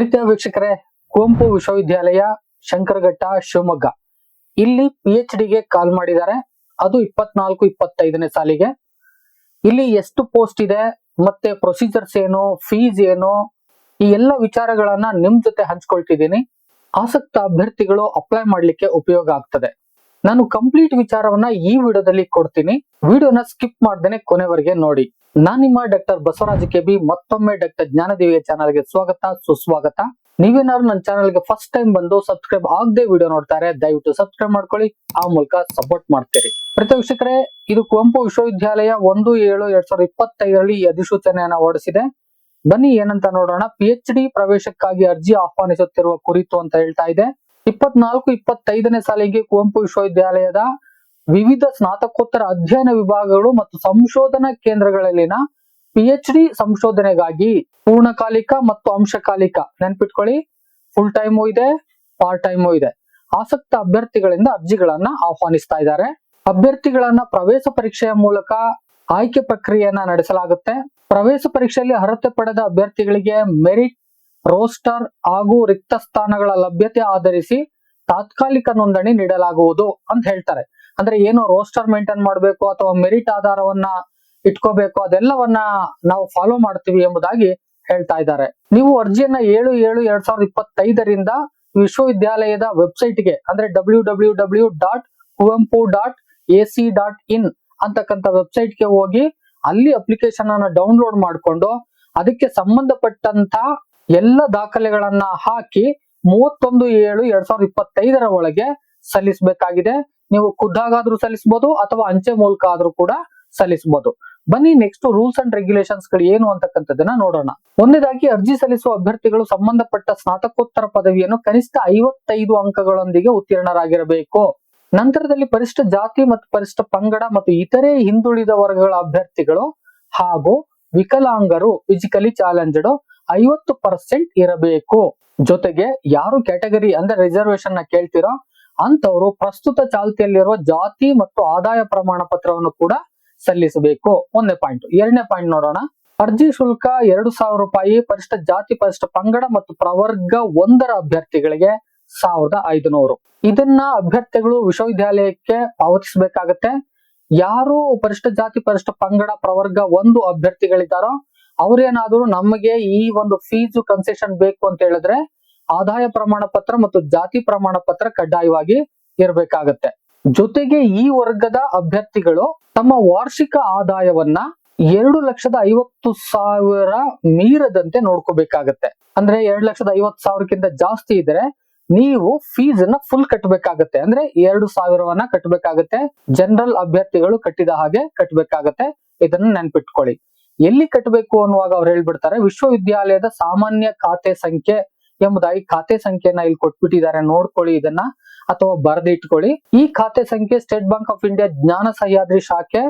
ಪ್ರೀತಿಯ ವೀಕ್ಷಕರೇ, ಕುವೆಂಪು ವಿಶ್ವವಿದ್ಯಾಲಯ, ಶಂಕರಘಟ್ಟ, ಶಿವಮೊಗ್ಗ. ಇಲ್ಲಿ ಪಿ ಎಚ್ ಡಿಗೆ ಕಾಲ್ ಮಾಡಿದ್ದಾರೆ. ಅದು ಇಪ್ಪತ್ನಾಲ್ಕು, ಇಪ್ಪತ್ತೈದನೇ ಸಾಲಿಗೆ. ಇಲ್ಲಿ ಎಷ್ಟು ಪೋಸ್ಟ್ ಇದೆ, ಮತ್ತೆ ಪ್ರೊಸೀಜರ್ಸ್ ಏನು ಫೀಸ್ ಏನು, ಈ ಎಲ್ಲ ವಿಚಾರಗಳನ್ನ ನಿಮ್ ಜೊತೆ ಹಂಚ್ಕೊಳ್ತಿದ್ದೀನಿ. ಆಸಕ್ತ ಅಭ್ಯರ್ಥಿಗಳು ಅಪ್ಲೈ ಮಾಡ್ಲಿಕ್ಕೆ ಉಪಯೋಗ ಆಗ್ತದೆ. ನಾನು ಕಂಪ್ಲೀಟ್ ವಿಚಾರವನ್ನ ಈ ವಿಡಿಯೋದಲ್ಲಿ ಕೊಡ್ತೀನಿ. ವಿಡಿಯೋನ ಸ್ಕಿಪ್ ಮಾಡ್ದೇನೆ ಕೊನೆವರೆಗೆ ನೋಡಿ. ನಾನ್ ನಿಮ್ಮ ಡಾಕ್ಟರ್ ಬಸವರಾಜ ಕೆಬಿ ಮತ್ತೊಮ್ಮೆ ಡಾಕ್ಟರ್ ಜ್ಞಾನದೇವಿಯ ಚಾನಲ್ಗೆ ಸ್ವಾಗತ, ಸುಸ್ವಾಗತ. ನೀವೇನಾದ್ರು ನನ್ನ ಚಾನಲ್ಗೆ ಫಸ್ಟ್ ಟೈಮ್ ಬಂದು ಸಬ್ಸ್ಕ್ರೈಬ್ ಆಗದೆ ವಿಡಿಯೋ ನೋಡ್ತಾರೆ, ದಯವಿಟ್ಟು ಸಬ್ಸ್ಕ್ರೈಬ್ ಮಾಡ್ಕೊಳ್ಳಿ, ಆ ಮೂಲಕ ಸಪೋರ್ಟ್ ಮಾಡ್ತೀರಿ. ಪ್ರತಿ ವೀಕ್ಷಕರೇ, ಇದು ಕುವೆಂಪು ವಿಶ್ವವಿದ್ಯಾಲಯ ಒಂದು ಏಳು ಎರಡ್ ಸಾವಿರದ ಇಪ್ಪತ್ತೈದರಲ್ಲಿ ಅಧಿಸೂಚನೆಯನ್ನ ಹೊರಡಿಸಿದೆ. ಬನ್ನಿ ಏನಂತ ನೋಡೋಣ. ಪಿ ಎಚ್ ಡಿ ಪ್ರವೇಶಕ್ಕಾಗಿ ಅರ್ಜಿ ಆಹ್ವಾನಿಸುತ್ತಿರುವ ಕುರಿತು ಅಂತ ಹೇಳ್ತಾ ಇದೆ. ಇಪ್ಪತ್ನಾಲ್ಕು, ಇಪ್ಪತ್ತೈದನೇ ಸಾಲಿಗೆ ಕುವೆಂಪು ವಿಶ್ವವಿದ್ಯಾಲಯದ ವಿವಿಧ ಸ್ನಾತಕೋತ್ತರ ಅಧ್ಯಯನ ವಿಭಾಗಗಳು ಮತ್ತು ಸಂಶೋಧನಾ ಕೇಂದ್ರಗಳಲ್ಲಿನ ಪಿ ಎಚ್ ಡಿ ಸಂಶೋಧನೆಗಾಗಿ ಪೂರ್ಣಕಾಲಿಕ ಮತ್ತು ಅಂಶಕಾಲಿಕ ನೆನ್ಪಿಟ್ಕೊಳ್ಳಿ. ಫುಲ್ ಟೈಮು ಇದೆ ಪಾರ್ಟ್ ಟೈಮು ಇದೆ. ಆಸಕ್ತ ಅಭ್ಯರ್ಥಿಗಳಿಂದ ಅರ್ಜಿಗಳನ್ನ ಆಹ್ವಾನಿಸ್ತಾ ಇದ್ದಾರೆ. ಅಭ್ಯರ್ಥಿಗಳನ್ನ ಪ್ರವೇಶ ಪರೀಕ್ಷೆಯ ಮೂಲಕ ಆಯ್ಕೆ ಪ್ರಕ್ರಿಯೆಯನ್ನ ನಡೆಸಲಾಗುತ್ತೆ. ಪ್ರವೇಶ ಪರೀಕ್ಷೆಯಲ್ಲಿ ಅರ್ಹತೆ ಪಡೆದ ಅಭ್ಯರ್ಥಿಗಳಿಗೆ ಮೆರಿಟ್, ರೋಸ್ಟರ್ ಹಾಗೂ ರಿಕ್ತ ಸ್ಥಾನಗಳ ಲಭ್ಯತೆ ಆಧರಿಸಿ ತಾತ್ಕಾಲಿಕ ನೋಂದಣಿ ನೀಡಲಾಗುವುದು ಅಂತ ಹೇಳ್ತಾರೆ. ಅಂದ್ರೆ ಏನು ರೋಸ್ಟರ್ ಮೇಂಟೈನ್ ಮಾಡಬೇಕು ಅಥವಾ ಮೆರಿಟ್ ಆಧಾರವನ್ನ ಇಟ್ಕೋಬೇಕು ಅದೆಲ್ಲವನ್ನ ನಾವು ಫಾಲೋ ಮಾಡ್ತೀವಿ ಎಂಬುದಾಗಿ ಹೇಳ್ತಾ ಇದ್ದಾರೆ. ನೀವು ಅರ್ಜಿಯನ್ನ ಏಳು ಏಳು ಎರಡ್ ಸಾವಿರದ ಇಪ್ಪತ್ತೈದರಿಂದ ವಿಶ್ವವಿದ್ಯಾಲಯದ ವೆಬ್ಸೈಟ್ಗೆ ಅಂದ್ರೆ W W W dot Kuvempu dot A C dot in ಅಂತಕ್ಕಂಥ ವೆಬ್ಸೈಟ್ಗೆ ಹೋಗಿ ಅಲ್ಲಿ ಅಪ್ಲಿಕೇಶನ್ ಅನ್ನ ಡೌನ್ಲೋಡ್ ಮಾಡಿಕೊಂಡು ಅದಕ್ಕೆ ಸಂಬಂಧಪಟ್ಟಂತ ಎಲ್ಲ ದಾಖಲೆಗಳನ್ನ ಹಾಕಿ ಮೂವತ್ತೊಂದು ಏಳು ಎರಡ್ ಸಾವಿರದ ಇಪ್ಪತ್ತೈದರ ಒಳಗೆ ಸಲ್ಲಿಸಬೇಕಾಗಿದೆ. ನೀವು ಖುದ್ದಾಗಾದ್ರೂ ಸಲ್ಲಿಸಬಹುದು ಅಥವಾ ಅಂಚೆ ಮೂಲಕ ಆದ್ರೂ ಕೂಡ ಸಲ್ಲಿಸಬಹುದು ಬನ್ನಿ ನೆಕ್ಸ್ಟ್ ರೂಲ್ಸ್ ಅಂಡ್ ರೆಗ್ಯುಲೇಷನ್ಸ್ಗಳು ಏನು ಅಂತಕ್ಕಂಥದ್ದನ್ನ ನೋಡೋಣ. ಒಂದೇದಾಗಿ ಅರ್ಜಿ ಸಲ್ಲಿಸುವ ಅಭ್ಯರ್ಥಿಗಳು ಸಂಬಂಧಪಟ್ಟ ಸ್ನಾತಕೋತ್ತರ ಪದವಿಯನ್ನು ಕನಿಷ್ಠ ಐವತ್ತೈದು ಅಂಕಗಳೊಂದಿಗೆ ಉತ್ತೀರ್ಣರಾಗಿರಬೇಕು. ನಂತರದಲ್ಲಿ ಪರಿಷ್ಠ ಜಾತಿ ಮತ್ತು ಪರಿಷ್ಠ ಪಂಗಡ ಮತ್ತು ಇತರೆ ಹಿಂದುಳಿದ ವರ್ಗಗಳ ಅಭ್ಯರ್ಥಿಗಳು ಹಾಗೂ ವಿಕಲಾಂಗರು ಫಿಸಿಕಲಿ ಚಾಲೆಂಜ್ಡ್ ಐವತ್ತು ಪರ್ಸೆಂಟ್ ಇರಬೇಕು. ಜೊತೆಗೆ ಯಾರು ಕ್ಯಾಟಗರಿ ಅಂದ್ರೆ ರಿಸರ್ವೇಶನ್ನ ಕೇಳ್ತಿರೋ ಅಂತವರು ಪ್ರಸ್ತುತ ಚಾಲ್ತಿಯಲ್ಲಿರುವ ಜಾತಿ ಮತ್ತು ಆದಾಯ ಪ್ರಮಾಣ ಪತ್ರವನ್ನು ಕೂಡ ಸಲ್ಲಿಸಬೇಕು. ಒಂದನೇ ಪಾಯಿಂಟ್ ಎರಡನೇ ಪಾಯಿಂಟ್ ನೋಡೋಣ. ಅರ್ಜಿ ಶುಲ್ಕ ಎರಡು ಸಾವಿರ ರೂಪಾಯಿ ಪರಿಷ್ಠ ಜಾತಿ ಪರಿಷ್ಠ ಪಂಗಡ ಮತ್ತು ಪ್ರವರ್ಗ ಒಂದರ ಅಭ್ಯರ್ಥಿಗಳಿಗೆ ಸಾವಿರದ ಐದುನೂರು. ಇದನ್ನ ಅಭ್ಯರ್ಥಿಗಳು ವಿಶ್ವವಿದ್ಯಾಲಯಕ್ಕೆ ಪಾವತಿಸಬೇಕಾಗತ್ತೆ. ಯಾರು ಪರಿಷ್ಠ ಜಾತಿ ಪರಿಷ್ಠ ಪಂಗಡ ಪ್ರವರ್ಗ ಒಂದು ಅಭ್ಯರ್ಥಿಗಳಿದ್ದಾರೋ, ಅವ್ರೇನಾದ್ರೂ ನಮಗೆ ಈ ಒಂದು ಫೀಸು ಕನ್ಸೆಷನ್ ಬೇಕು ಅಂತ ಹೇಳಿದ್ರೆ ಆದಾಯ ಪ್ರಮಾಣ ಪತ್ರ ಮತ್ತು ಜಾತಿ ಪ್ರಮಾಣ ಪತ್ರ ಕಡ್ಡಾಯವಾಗಿ ಇರಬೇಕಾಗತ್ತೆ. ಜೊತೆಗೆ ಈ ವರ್ಗದ ಅಭ್ಯರ್ಥಿಗಳು ತಮ್ಮ ವಾರ್ಷಿಕ ಆದಾಯವನ್ನ ಎರಡು ಲಕ್ಷದ ಐವತ್ತು ಸಾವಿರ ಮೀರದಂತೆ ನೋಡ್ಕೋಬೇಕಾಗತ್ತೆ. ಅಂದ್ರೆ ಎರಡು ಲಕ್ಷದ ಐವತ್ತು ಸಾವಿರಕ್ಕಿಂತ ಜಾಸ್ತಿ ಇದ್ರೆ ನೀವು ಫೀಸ್ ಅನ್ನ ಫುಲ್ ಕಟ್ಟಬೇಕಾಗತ್ತೆ ಅಂದ್ರೆ ಎರಡು ಸಾವಿರವನ್ನ ಕಟ್ಟಬೇಕಾಗತ್ತೆ ಜನರಲ್ ಅಭ್ಯರ್ಥಿಗಳು ಕಟ್ಟಿದ ಹಾಗೆ ಕಟ್ಟಬೇಕಾಗತ್ತೆ ಇದನ್ನ ನೆನ್ಪಿಟ್ಕೊಳ್ಳಿ. ಎಲ್ಲಿ ಕಟ್ಟಬೇಕು ಅನ್ನುವಾಗ ಅವ್ರು ಹೇಳ್ಬಿಡ್ತಾರೆ, ವಿಶ್ವವಿದ್ಯಾಲಯದ ಸಾಮಾನ್ಯ ಖಾತೆ ಸಂಖ್ಯೆ ಎಂಬುದಾಗಿ ಖಾತೆ ಸಂಖ್ಯೆಯನ್ನ ಇಲ್ಲಿ ಕೊಟ್ಬಿಟ್ಟಿದ್ದಾರೆ. ನೋಡ್ಕೊಳ್ಳಿ ಇದನ್ನ ಅಥವಾ ಬರೆದಿಟ್ಕೊಳ್ಳಿ ಈ ಖಾತೆ ಸಂಖ್ಯೆ state bank of India Jnana Sahyadri ಶಾಖೆ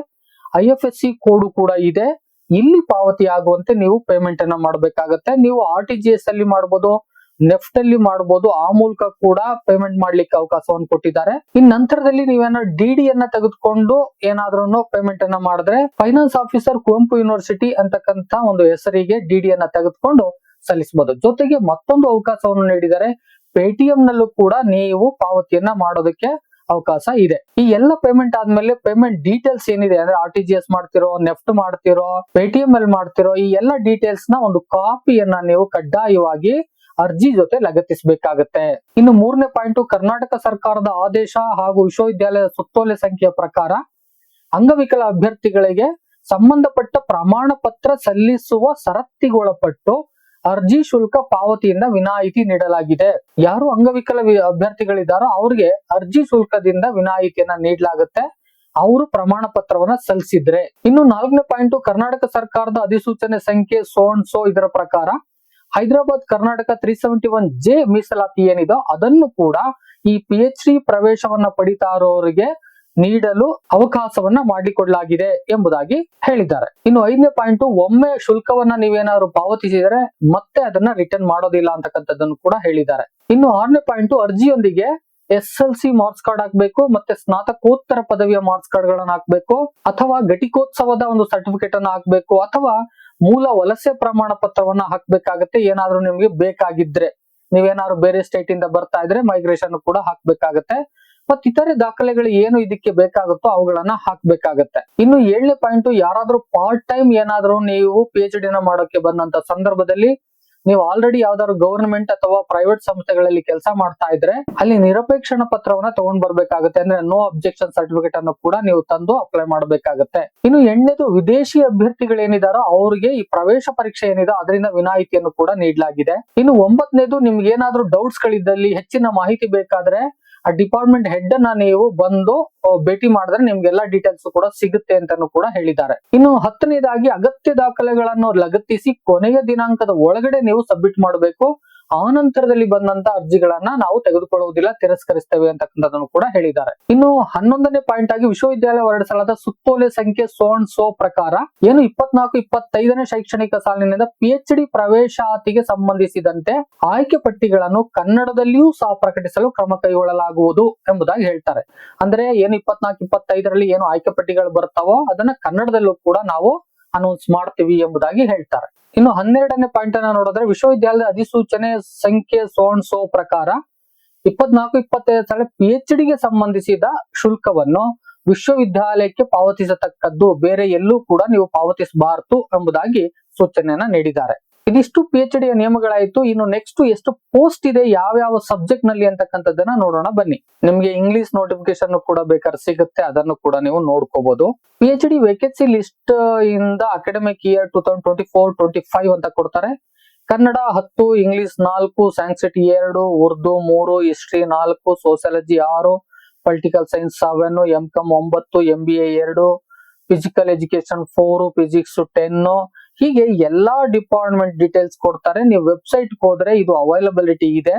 I F S C code ಕೂಡ ಇದೆ. ಇಲ್ಲಿ ಪಾವತಿ ಆಗುವಂತೆ ನೀವು ಪೇಮೆಂಟ್ ಅನ್ನ ಮಾಡಬೇಕಾಗತ್ತೆ. ನೀವು ಆರ್ ಟಿ ಜಿ ಎಸ್ ಅಲ್ಲಿ ಮಾಡಬಹುದು ನೆಫ್ಟ್ ಅಲ್ಲಿ ಮಾಡಬಹುದು ಆ ಮೂಲಕ ಕೂಡ ಪೇಮೆಂಟ್ ಮಾಡ್ಲಿಕ್ಕೆ ಅವಕಾಶವನ್ನು ಕೊಟ್ಟಿದ್ದಾರೆ. ಇನ್ ನಂತರದಲ್ಲಿ ನೀವೇನೋ ಡಿ ಡಿ ಅನ್ನ ತೆಗೆದುಕೊಂಡು ಏನಾದ್ರೂ ಪೇಮೆಂಟ್ ಅನ್ನ ಮಾಡಿದ್ರೆ ಫೈನಾನ್ಸ್ ಆಫೀಸರ್ ಕುವೆಂಪು ಯೂನಿವರ್ಸಿಟಿ ಅಂತಕ್ಕಂತ ಒಂದು ಹೆಸರಿಗೆ ಡಿ ಡಿ ಅನ್ನ ತೆಗೆದುಕೊಂಡು ಸಲ್ಲಿಸಬಹುದು. ಜೊತೆಗೆ ಮತ್ತೊಂದು ಅವಕಾಶವನ್ನು ನೀಡಿದರೆ ಪೇಟಿಎಂ ನಲ್ಲೂ ಕೂಡ ನೀವು ಪಾವತಿಯನ್ನ ಮಾಡೋದಕ್ಕೆ ಅವಕಾಶ ಇದೆ. ಈ ಎಲ್ಲ ಪೇಮೆಂಟ್ ಆದ್ಮೇಲೆ ಪೇಮೆಂಟ್ ಡೀಟೇಲ್ಸ್ ಏನಿದೆ? ಅಂದ್ರೆ ಆರ್ ಟಿ ಜಿ ಎಸ್ ಮಾಡ್ತಿರೋ ನೆಫ್ಟ್ ಮಾಡ್ತಿರೋ ಪೇಟಿಎಂ ಅಲ್ಲಿ ಮಾಡ್ತಿರೋ ಈ ಎಲ್ಲ ಡೀಟೇಲ್ಸ್ನ ಒಂದು ಕಾಪಿಯನ್ನ ನೀವು ಕಡ್ಡಾಯವಾಗಿ ಅರ್ಜಿ ಜೊತೆ ಲಗತ್ತಿಸಬೇಕಾಗತ್ತೆ. ಇನ್ನು ಮೂರನೇ ಪಾಯಿಂಟ್ ಕರ್ನಾಟಕ ಸರ್ಕಾರದ ಆದೇಶ ಹಾಗೂ ವಿಶ್ವವಿದ್ಯಾಲಯದ ಸುತ್ತೋಲೆ ಸಂಖ್ಯೆಯ ಪ್ರಕಾರ ಅಂಗವಿಕಲ ಅಭ್ಯರ್ಥಿಗಳಿಗೆ ಸಂಬಂಧಪಟ್ಟ ಪ್ರಮಾಣ ಪತ್ರ ಸಲ್ಲಿಸುವ ಷರತ್ತಿಗೊಳಪಟ್ಟು ಅರ್ಜಿ ಶುಲ್ಕ ಪಾವತಿಯಿಂದ ವಿನಾಯಿತಿ ನೀಡಲಾಗಿದೆ. ಯಾರು ಅಂಗವಿಕಲ ಅಭ್ಯರ್ಥಿಗಳಿದ್ದಾರೋ ಅವ್ರಿಗೆ ಅರ್ಜಿ ಶುಲ್ಕದಿಂದ ವಿನಾಯಿತಿಯನ್ನ ನೀಡಲಾಗುತ್ತೆ. ಅವರು ಪ್ರಮಾಣ ಪತ್ರವನ್ನ ಸಲ್ಲಿಸಿದ್ರೆ. ಇನ್ನು ನಾಲ್ಕನೇ ಪಾಯಿಂಟ್, ಕರ್ನಾಟಕ ಸರ್ಕಾರದ ಅಧಿಸೂಚನೆ ಸಂಖ್ಯೆ ಸೋನ್ ಸೋ ಇದರ ಪ್ರಕಾರ Hyderabad Karnataka three seventy one J ಮೀಸಲಾತಿ ಏನಿದೋ ಅದನ್ನು ಕೂಡ ಈ ಪಿ ಎಚ್ ಡಿ ಪ್ರವೇಶವನ್ನ ಪಡಿತಾ ಇರೋರಿಗೆ ನೀಡಲು ಅವಕಾಶವನ್ನ ಮಾಡಿಕೊಡಲಾಗಿದೆ ಎಂಬುದಾಗಿ ಹೇಳಿದ್ದಾರೆ. ಇನ್ನು ಐದನೇ ಪಾಯಿಂಟ್, ಒಮ್ಮೆ ಶುಲ್ಕವನ್ನ ನೀವೇನಾದ್ರು ಪಾವತಿಸಿದರೆ ಮತ್ತೆ ಅದನ್ನ ರಿಟರ್ನ್ ಮಾಡೋದಿಲ್ಲ ಅಂತಕ್ಕಂಥದ್ದನ್ನು ಕೂಡ ಹೇಳಿದ್ದಾರೆ. ಇನ್ನು ಆರನೇ point, ಅರ್ಜಿಯೊಂದಿಗೆ S L C marks card ಹಾಕ್ಬೇಕು ಮತ್ತೆ ಸ್ನಾತಕೋತ್ತರ ಪದವಿಯ ಮಾರ್ಕ್ಸ್ ಕಾರ್ಡ್ ಗಳನ್ನ ಹಾಕ್ಬೇಕು ಅಥವಾ ಘಟಿಕೋತ್ಸವದ ಒಂದು ಸರ್ಟಿಫಿಕೇಟ್ ಅನ್ನ ಹಾಕ್ಬೇಕು ಅಥವಾ ಮೂಲ ವಲಸೆ ಪ್ರಮಾಣ ಪತ್ರವನ್ನ ಹಾಕ್ಬೇಕಾಗತ್ತೆ, ಏನಾದ್ರೂ ನಿಮ್ಗೆ ಬೇಕಾಗಿದ್ರೆ. ನೀವೇನಾದ್ರು ಬೇರೆ ಸ್ಟೇಟ್ ಇಂದ ಬರ್ತಾ ಇದ್ರೆ ಮೈಗ್ರೇಷನ್ ಕೂಡ ಹಾಕ್ಬೇಕಾಗತ್ತೆ. ಮತ್ ಇತರೆ ದಾಖಲೆಗಳು ಏನು ಇದಕ್ಕೆ ಬೇಕಾಗುತ್ತೋ ಅವುಗಳನ್ನ ಹಾಕ್ಬೇಕಾಗತ್ತೆ. ಇನ್ನು ಏಳನೇ ಪಾಯಿಂಟ್ ಯಾರಾದ್ರೂ ಪಾರ್ಟ್ ಟೈಮ್ ಏನಾದ್ರೂ ನೀವು ಪಿ ಎಚ್ ಡಿನ ಮಾಡೋಕೆ ಬಂದಂತ ಸಂದರ್ಭದಲ್ಲಿ ನೀವು ಆಲ್ರೆಡಿ ಯಾವ್ದಾದ್ರು ಗವರ್ನಮೆಂಟ್ ಅಥವಾ ಪ್ರೈವೇಟ್ ಸಂಸ್ಥೆಗಳಲ್ಲಿ ಕೆಲಸ ಮಾಡ್ತಾ ಇದ್ರೆ ಅಲ್ಲಿ ನಿರಪೇಕ್ಷಣ ಪತ್ರವನ್ನ ತಗೊಂಡ್ ಬರ್ಬೇಕಾಗುತ್ತೆ. ಅಂದ್ರೆ ನೋ ಅಬ್ಜೆಕ್ಷನ್ ಸರ್ಟಿಫಿಕೇಟ್ ಅನ್ನು ಕೂಡ ನೀವು ತಂದು ಅಪ್ಲೈ ಮಾಡಬೇಕಾಗುತ್ತೆ. ಇನ್ನು ಎಣ್ಣೆದು ವಿದೇಶಿ ಅಭ್ಯರ್ಥಿಗಳು ಏನಿದಾರೋ ಅವ್ರಿಗೆ ಈ ಪ್ರವೇಶ ಪರೀಕ್ಷೆ ಏನಿದೆ ಅದರಿಂದ ವಿನಾಯಿತಿಯನ್ನು ಕೂಡ ನೀಡಲಾಗಿದೆ. ಇನ್ನು ಒಂಬತ್ತನೇದು ನಿಮ್ಗೆ ಏನಾದ್ರು ಡೌಟ್ಸ್ ಗಳಿದ್ದಲ್ಲಿ ಹೆಚ್ಚಿನ ಮಾಹಿತಿ ಬೇಕಾದ್ರೆ ಆ ಡಿಪಾರ್ಟ್ಮೆಂಟ್ ಹೆಡ್ ಅನ್ನ ನೀವು ಬಂದು ಭೇಟಿ ಮಾಡಿದ್ರೆ ನಿಮ್ಗೆಲ್ಲಾ ಡೀಟೇಲ್ಸ್ ಕೂಡ ಸಿಗುತ್ತೆ ಅಂತಾನು ಕೂಡ ಹೇಳಿದ್ದಾರೆ. ಇನ್ನು ಹತ್ತನೇದಾಗಿ ಅಗತ್ಯ ದಾಖಲೆಗಳನ್ನು ಲಗತ್ತಿಸಿ ಕೊನೆಯ ದಿನಾಂಕದ ಒಳಗಡೆ ನೀವು ಸಬ್ಮಿಟ್ ಮಾಡಬೇಕು. ಆ ನಂತರದಲ್ಲಿ ಬಂದಂತ ಅರ್ಜಿಗಳನ್ನ ನಾವು ತೆಗೆದುಕೊಳ್ಳುವುದಿಲ್ಲ, ತಿರಸ್ಕರಿಸ್ತೇವೆ ಅಂತಕ್ಕಂಥದ್ದನ್ನು ಕೂಡ ಹೇಳಿದ್ದಾರೆ. ಇನ್ನು ಹನ್ನೊಂದನೇ ಪಾಯಿಂಟ್ ಆಗಿ ವಿಶ್ವವಿದ್ಯಾಲಯ ಹೊರಡಿಸಲಾದ ಸುತ್ತೋಲೆ ಸಂಖ್ಯೆ ಸೋನ್ ಸೋ ಪ್ರಕಾರ, ಏನು ಇಪ್ಪತ್ನಾಲ್ಕು, ಇಪ್ಪತ್ತೈದನೇ ಶೈಕ್ಷಣಿಕ ಸಾಲಿನಿಂದ ಪಿಎಚ್ಡಿ ಪ್ರವೇಶಾತಿಗೆ ಸಂಬಂಧಿಸಿದಂತೆ ಆಯ್ಕೆ ಪಟ್ಟಿಗಳನ್ನು ಕನ್ನಡದಲ್ಲಿಯೂ ಸಹ ಪ್ರಕಟಿಸಲು ಕ್ರಮ ಕೈಗೊಳ್ಳಲಾಗುವುದು ಎಂಬುದಾಗಿ ಹೇಳ್ತಾರೆ. ಅಂದ್ರೆ ಏನು ಇಪ್ಪತ್ನಾಲ್ಕು, ಇಪ್ಪತ್ತೈದರಲ್ಲಿ ಏನು ಆಯ್ಕೆ ಪಟ್ಟಿಗಳು ಬರ್ತಾವೋ ಅದನ್ನ ಕನ್ನಡದಲ್ಲೂ ಕೂಡ ನಾವು ಅನೌನ್ಸ್ ಮಾಡ್ತೀವಿ ಎಂಬುದಾಗಿ ಹೇಳ್ತಾರೆ. ಇನ್ನು ಹನ್ನೆರಡನೇ ಪಾಯಿಂಟ್ ಅನ್ನ ನೋಡಿದ್ರೆ ವಿಶ್ವವಿದ್ಯಾಲಯದ ಅಧಿಸೂಚನೆ ಸಂಖ್ಯೆ ಸೋಣಸೋ ಪ್ರಕಾರ ಇಪ್ಪತ್ನಾಲ್ಕು, ಇಪ್ಪತ್ತೈದು ಸ್ಥಳ ಪಿ ಎಚ್ ಡಿಗೆ ಸಂಬಂಧಿಸಿದ ಶುಲ್ಕವನ್ನು ವಿಶ್ವವಿದ್ಯಾಲಯಕ್ಕೆ ಪಾವತಿಸತಕ್ಕದ್ದು ಬೇರೆ ಎಲ್ಲೂ ಕೂಡ ನೀವು ಪಾವತಿಸಬಾರದು ಎಂಬುದಾಗಿ ಸೂಚನೆಯನ್ನ ನೀಡಿದ್ದಾರೆ. ಇದಿಷ್ಟು ಪಿ ಎಚ್ ಡಿಯ ನಿಯಮಗಳಾಯ್ತು. ಇನ್ನು ನೆಕ್ಸ್ಟ್ ಎಷ್ಟು ಪೋಸ್ಟ್ ಇದೆ ಯಾವ ಯಾವ ಸಬ್ಜೆಕ್ಟ್ನಲ್ಲಿ ಅಂತಕ್ಕಂಥದ್ದನ್ನ ನೋಡೋಣ ಬನ್ನಿ. ನಿಮ್ಗೆ ಇಂಗ್ಲಿಷ್ ನೋಟಿಫಿಕೇಶನ್ ಕೂಡ ಬೇಕಾದ್ರೆ ಸಿಗುತ್ತೆ, ಅದನ್ನು ಕೂಡ ನೀವು ನೋಡ್ಕೋಬಹುದು P H D vacancy list ಇಂದ academic year two thousand twenty four twenty five ಅಂತ ಕೊಡ್ತಾರೆ. ಕನ್ನಡ ಹತ್ತು ಇಂಗ್ಲಿಷ್ ನಾಲ್ಕು ಸಾಂಸ್ಕ್ರಿಟ್ ಎರಡು, ಉರ್ದು ಮೂರು ಹಿಸ್ಟ್ರಿ ನಾಲ್ಕು ಸೋಷಿಯಾಲಜಿ ಆರು political science seven M com ಒಂಬತ್ತು ಎಂ ಬಿ ಎ ಎರಡು physical education four physics ten ಹೀಗೆ ಎಲ್ಲಾ ಡಿಪಾರ್ಟ್ಮೆಂಟ್ ಡೀಟೇಲ್ಸ್ ಕೊಡ್ತಾರೆ. ನೀವು ವೆಬ್ಸೈಟ್ ಹೋದ್ರೆ ಇದು ಅವೈಲಬಿಲಿಟಿ ಇದೆ.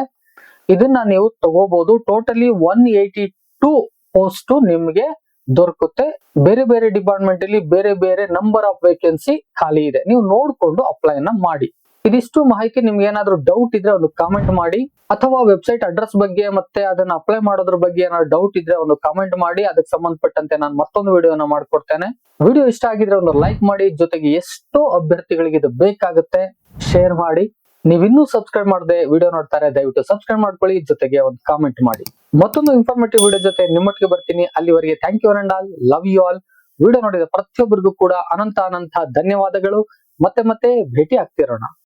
ಇದನ್ನ ನೀವು ತಗೋಬಹುದು totally one eighty two post ನಿಮ್ಗೆ ದೊರಕುತ್ತೆ. ಬೇರೆ ಬೇರೆ ಡಿಪಾರ್ಟ್ಮೆಂಟ್ ಅಲ್ಲಿ ಬೇರೆ ಬೇರೆ ನಂಬರ್ ಆಫ್ ವೇಕೆನ್ಸಿ ಖಾಲಿ ಇದೆ. ನೀವು ನೋಡ್ಕೊಂಡು ಅಪ್ಲೈನ ಮಾಡಿ. ಇದಿಷ್ಟು ಮಾಹಿತಿ ನಿಮ್ಗೆ ಏನಾದ್ರು ಡೌಟ್ ಇದ್ರೆ ಒಂದು ಕಾಮೆಂಟ್ ಮಾಡಿ, ಅಥವಾ ವೆಬ್ಸೈಟ್ ಅಡ್ರೆಸ್ ಬಗ್ಗೆ ಮತ್ತೆ ಅದನ್ನ ಅಪ್ಲೈ ಮಾಡೋದ್ರ ಬಗ್ಗೆ ಏನಾದ್ರು ಡೌಟ್ ಇದ್ರೆ ಒಂದು ಕಾಮೆಂಟ್ ಮಾಡಿ, ಅದಕ್ಕೆ ಸಂಬಂಧಪಟ್ಟಂತೆ ನಾನು ಮತ್ತೊಂದು ವಿಡಿಯೋನ ಮಾಡ್ಕೊಡ್ತೇನೆ. ವಿಡಿಯೋ ಇಷ್ಟ ಆಗಿದ್ರೆ ಒಂದು ಲೈಕ್ ಮಾಡಿ, ಜೊತೆಗೆ ಎಷ್ಟೋ ಅಭ್ಯರ್ಥಿಗಳಿಗೆ ಇದು ಬೇಕಾಗುತ್ತೆ ಶೇರ್ ಮಾಡಿ. ನೀವಿನ್ನೂ ಸಬ್ಸ್ಕ್ರೈಬ್ ಮಾಡದೆ ವಿಡಿಯೋ ನೋಡ್ತಾರೆ, ದಯವಿಟ್ಟು ಸಬ್ಸ್ಕ್ರೈಬ್ ಮಾಡ್ಕೊಳ್ಳಿ, ಜೊತೆಗೆ ಒಂದು ಕಾಮೆಂಟ್ ಮಾಡಿ. ಮತ್ತೊಂದು ಇನ್ಫಾರ್ಮೇಟಿವ್ ವಿಡಿಯೋ ಜೊತೆ ನಿಮ್ಮೊಟ್ಟಿಗೆ ಬರ್ತೀನಿ. ಅಲ್ಲಿವರೆಗೆ thank you and all love you all video ನೋಡಿದ ಪ್ರತಿಯೊಬ್ಬರಿಗೂ ಕೂಡ ಅನಂತ ಅನಂತ ಧನ್ಯವಾದಗಳು. ಮತ್ತೆ ಮತ್ತೆ ಭೇಟಿ ಆಗ್ತಿರೋಣ.